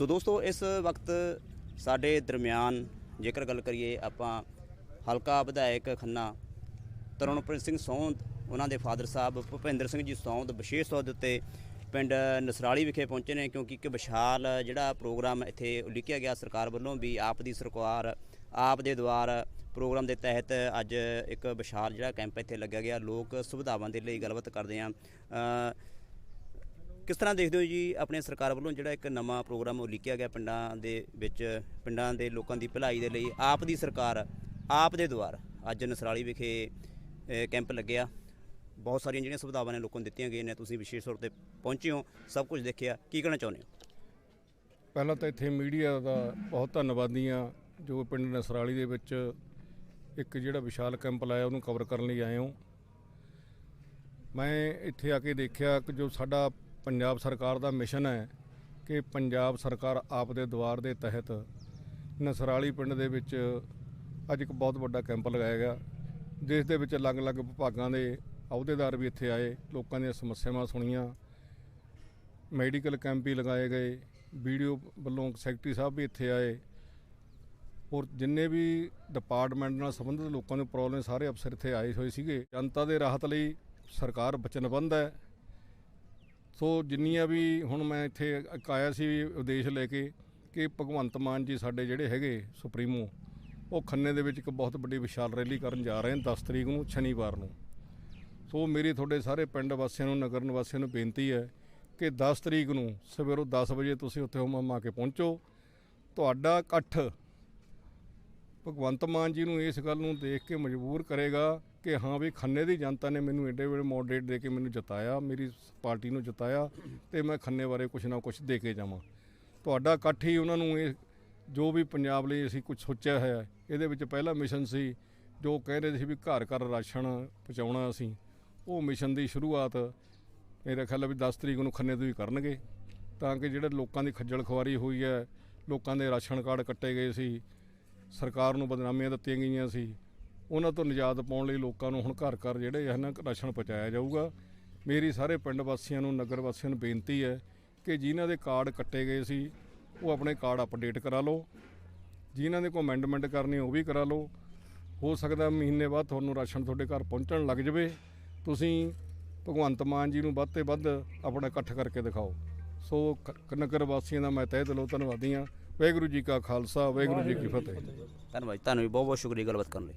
ਸੋ ਦੋਸਤੋ, ਇਸ ਵਕਤ ਸਾਡੇ ਦਰਮਿਆਨ ਜੇਕਰ ਗੱਲ ਕਰੀਏ ਆਪਾਂ ਹਲਕਾ ਵਿਧਾਇਕ ਖੰਨਾ, ਤਰੁਣਪ੍ਰੀਤ ਸਿੰਘ ਸੌਂਦ, ਉਹਨਾਂ ਦੇ ਫਾਦਰ ਸਾਹਿਬ ਭੁਪਿੰਦਰ ਸਿੰਘ ਜੀ ਸੌਂਦ ਵਿਸ਼ੇਸ਼ ਤੌਰ ਦੇ ਉੱਤੇ ਪਿੰਡ ਨਸਰਾਲੀ ਵਿਖੇ ਪਹੁੰਚੇ ਨੇ, ਕਿਉਂਕਿ ਇੱਕ ਵਿਸ਼ਾਲ ਜਿਹੜਾ ਪ੍ਰੋਗਰਾਮ ਇੱਥੇ ਉਲੀਕਿਆ ਗਿਆ ਸਰਕਾਰ ਵੱਲੋਂ ਵੀ ਆਪ ਦੀ ਸਰਕਾਰ, ਆਪ ਦੇ ਦੁਆਰ ਪ੍ਰੋਗਰਾਮ ਦੇ ਤਹਿਤ ਅੱਜ ਇੱਕ ਵਿਸ਼ਾਲ ਜਿਹੜਾ ਕੈਂਪ ਇੱਥੇ ਲੱਗਿਆ ਗਿਆ। ਲੋਕ ਸੁਵਿਧਾਵਾਂ ਦੇ ਲਈ ਗੱਲਬਾਤ ਕਰਦੇ ਆ। ਕਿਸ ਤਰ੍ਹਾਂ ਦੇਖਦੇ ਹੋ ਜੀ ਆਪਣੇ ਸਰਕਾਰ ਵੱਲੋਂ ਜਿਹੜਾ ਇੱਕ ਨਵਾਂ ਪ੍ਰੋਗਰਾਮ ਉਲੀਕਿਆ ਗਿਆ ਪਿੰਡਾਂ ਦੇ ਵਿੱਚ, ਪਿੰਡਾਂ ਦੇ ਲੋਕਾਂ ਦੀ ਭਲਾਈ ਦੇ ਲਈ? ਆਪ ਦੀ ਸਰਕਾਰ, ਆਪ ਦੇ ਦੁਆਰ, ਅੱਜ ਨਸਰਾਲੀ ਵਿਖੇ ਕੈਂਪ ਲੱਗਿਆ। ਬਹੁਤ ਸਾਰੀਆਂ ਜਿਹੜੀਆਂ ਸੁਵਿਧਾਵਾਂ ਨੇ ਲੋਕਾਂ ਨੂੰ ਦਿੱਤੀਆਂ ਗਈਆਂ ਨੇ, ਤੁਸੀਂ ਵਿਸ਼ੇਸ਼ ਤੌਰ ਤੇ ਪਹੁੰਚੇ ਹੋ, ਸਭ ਕੁਝ ਦੇਖਿਆ। ਕੀ ਕਹਿਣਾ ਚਾਹੁੰਦੇ ਹੋ? ਪਹਿਲਾਂ ਤਾਂ ਇੱਥੇ ਮੀਡੀਆ ਦਾ ਬਹੁਤ ਧੰਨਵਾਦੀ ਹਾਂ, ਜੋ ਪਿੰਡ ਨਸਰਾਲੀ ਦੇ ਵਿੱਚ ਇੱਕ ਜਿਹੜਾ ਵਿਸ਼ਾਲ ਕੈਂਪ ਲਾਇਆ, ਉਹਨੂੰ ਕਵਰ ਕਰਨ ਲਈ ਆਏ ਹਾਂ। ਮੈਂ ਇੱਥੇ ਆ ਕੇ ਦੇਖਿਆ ਕਿ ਜੋ ਸਾਡਾ ਪੰਜਾਬ ਸਰਕਾਰ ਦਾ ਮਿਸ਼ਨ ਹੈ ਕਿ ਪੰਜਾਬ ਸਰਕਾਰ ਆਪ ਦੇ ਦੁਆਰ ਦੇ ਤਹਿਤ ਨਸਰਾਲੀ ਪਿੰਡ ਦੇ ਵਿੱਚ ਅੱਜ ਇੱਕ ਬਹੁਤ ਵੱਡਾ ਕੈਂਪ ਲਗਾਇਆ ਗਿਆ। ਜਿਸ ਦੇ ਵਿੱਚ ਅਲੱਗ-ਅਲੱਗ ਵਿਭਾਗਾਂ ਦੇ ਅਹੁਦੇਦਾਰ ਵੀ ਇੱਥੇ ਆਏ, ਲੋਕਾਂ ਦੀਆਂ ਸਮੱਸਿਆਵਾਂ ਸੁਣੀਆਂ। ਮੈਡੀਕਲ ਕੈਂਪ ਵੀ ਲਗਾਏ ਗਏ ਵੀਡੀਓ ਵੱਲੋਂ ਸੈਕਟਰੀ ਸਾਹਿਬ ਵੀ ਇੱਥੇ ਆਏ। ਔਰ ਜਿੰਨੇ ਵੀ ਡਿਪਾਰਟਮੈਂਟ ਨਾਲ ਸੰਬੰਧਿਤ ਲੋਕਾਂ ਨੂੰ ਪ੍ਰੋਬਲਮ ਸਾਰੇ ਅਫਸਰ ਇੱਥੇ ਆਏ ਹੋਏ ਸੀਗੇ। ਜਨਤਾ ਦੇ ਰਾਹਤ ਲਈ ਸਰਕਾਰ ਵਚਨਬੰਧ ਹੈ। ਸੋ ਜਿੰਨੀਆਂ ਵੀ ਹੁਣ ਮੈਂ ਇੱਥੇ ਆਇਆ ਸੀ ਉਦੇਸ਼ ਲੈ ਕੇ ਕਿ ਭਗਵੰਤ ਮਾਨ ਜੀ ਸਾਡੇ ਜਿਹੜੇ ਹੈਗੇ ਸੁਪਰੀਮੋ, ਉਹ ਖੰਨੇ ਦੇ ਵਿੱਚ ਇੱਕ ਬਹੁਤ ਵੱਡੀ ਵਿਸ਼ਾਲ ਰੈਲੀ ਕਰਨ ਜਾ ਰਹੇ ਹਨ 10 ਤਰੀਕ ਨੂੰ, ਸ਼ਨੀਵਾਰ ਨੂੰ। ਸੋ ਮੇਰੀ ਤੁਹਾਡੇ ਸਾਰੇ ਪਿੰਡ ਵਾਸੀਆਂ ਨੂੰ, ਨਗਰ ਨਿਵਾਸੀਆਂ ਨੂੰ ਬੇਨਤੀ ਹੈ ਕਿ 10 ਤਰੀਕ ਨੂੰ ਸਵੇਰੋਂ 10 ਵਜੇ ਤੁਸੀਂ ਉੱਥੇ ਹੁਮਾ ਕੇ ਪਹੁੰਚੋ। ਤੁਹਾਡਾ ਇਕੱਠ ਭਗਵੰਤ ਮਾਨ ਜੀ ਨੂੰ ਇਸ ਗੱਲ ਨੂੰ ਦੇਖ ਕੇ ਮਜਬੂਰ ਕਰੇਗਾ ਕਿ ਹਾਂ ਵੀ ਖੰਨੇ ਦੀ ਜਨਤਾ ਨੇ ਮੈਨੂੰ ਐਡੇ ਵੇਲੇ ਮੋਡਰੇਟ ਦੇ ਕੇ ਮੈਨੂੰ ਜਿਤਾਇਆ ਮੇਰੀ ਪਾਰਟੀ ਨੂੰ ਜਿਤਾਇਆ ਤੇ ਮੈਂ ਖੰਨੇ ਬਾਰੇ ਕੁਝ ਨਾ ਕੁਝ ਦੇ ਕੇ ਜਾਵਾਂ। ਤੁਹਾਡਾ ਇਕੱਠ ਹੀ ਉਹਨਾਂ ਨੂੰ ਇਹ ਜੋ ਵੀ ਪੰਜਾਬ ਲਈ ਅਸੀਂ ਕੁਝ ਸੋਚਿਆ ਹੋਇਆ ਹੈ, ਇਹਦੇ ਵਿੱਚ ਪਹਿਲਾ ਮਿਸ਼ਨ ਸੀ ਜੋ ਕਹਿ ਰਹੇ ਸੀ ਵੀ ਘਰ ਘਰ ਰਾਸ਼ਨ ਪਹੁੰਚਾਉਣਾ ਅਸੀਂ ਉਹ ਮਿਸ਼ਨ ਦੀ ਸ਼ੁਰੂਆਤ ਮੇਰਾ ਖਿਆਲ ਹੈ ਵੀ 10 ਤਰੀਕ ਨੂੰ ਖੰਨੇ ਤੋਂ ਹੀ ਕਰਨਗੇ। ਤਾਂ ਕਿ ਜਿਹੜੇ ਲੋਕਾਂ ਦੀ ਖੱਜਲ ਖੁਆਰੀ ਹੋਈ ਹੈ ਲੋਕਾਂ ਦੇ ਰਾਸ਼ਨ ਕਾਰਡ ਕੱਟੇ ਗਏ ਸੀ ਸਰਕਾਰ ਨੂੰ ਬਦਨਾਮੀਆਂ ਦਿੱਤੀਆਂ ਗਈਆਂ ਸੀ। ਉਹਨਾਂ ਤੋਂ ਨਿਜਾਤ ਪਾਉਣ ਲਈ ਲੋਕਾਂ ਨੂੰ ਹੁਣ ਘਰ ਘਰ ਜਿਹੜੇ ਹਨ ਰਾਸ਼ਨ ਪਹੁੰਚਾਇਆ ਜਾਊਗਾ। ਮੇਰੀ ਸਾਰੇ ਪਿੰਡ ਵਾਸੀਆਂ ਨੂੰ, ਨਗਰ ਵਾਸੀਆਂ ਨੂੰ ਬੇਨਤੀ ਹੈ ਕਿ ਜਿਨ੍ਹਾਂ ਦੇ ਕਾਰਡ ਕੱਟੇ ਗਏ ਸੀ, ਉਹ ਆਪਣੇ ਕਾਰਡ ਅਪਡੇਟ ਕਰਾ ਲਓ। ਜਿਨ੍ਹਾਂ ਦੇ ਕੋਈ ਅਮੈਂਡਮੈਂਟ ਕਰਨੀ ਉਹ ਵੀ ਕਰਾ ਲਓ। ਹੋ ਸਕਦਾ ਮਹੀਨੇ ਬਾਅਦ ਤੁਹਾਨੂੰ ਰਾਸ਼ਨ ਤੁਹਾਡੇ ਘਰ ਪਹੁੰਚਣ ਲੱਗ ਜਾਵੇ। ਤੁਸੀਂ ਭਗਵੰਤ ਮਾਨ ਜੀ ਨੂੰ ਵੱਧ ਤੇ ਵੱਧ ਆਪਣਾ ਇਕੱਠ ਕਰਕੇ ਦਿਖਾਓ। ਸੋ ਨਗਰ ਵਾਸੀਆਂ ਦਾ ਮੈਂ ਤਹਿ ਦਿਲੋਂ ਧੰਨਵਾਦੀ ਹਾਂ। ਵਾਹਿਗੁਰੂ ਜੀ ਕਾ ਖਾਲਸਾ ਵਾਹਿਗੁਰੂ ਜੀ ਕੀ ਫਤਿਹ। ਧੰਨਵਾਦ ਤੁਹਾਨੂੰ ਵੀ ਬਹੁਤ ਬਹੁਤ ਸ਼ੁਕਰੀਆ ਗੱਲਬਾਤ ਕਰਨ ਲਈ।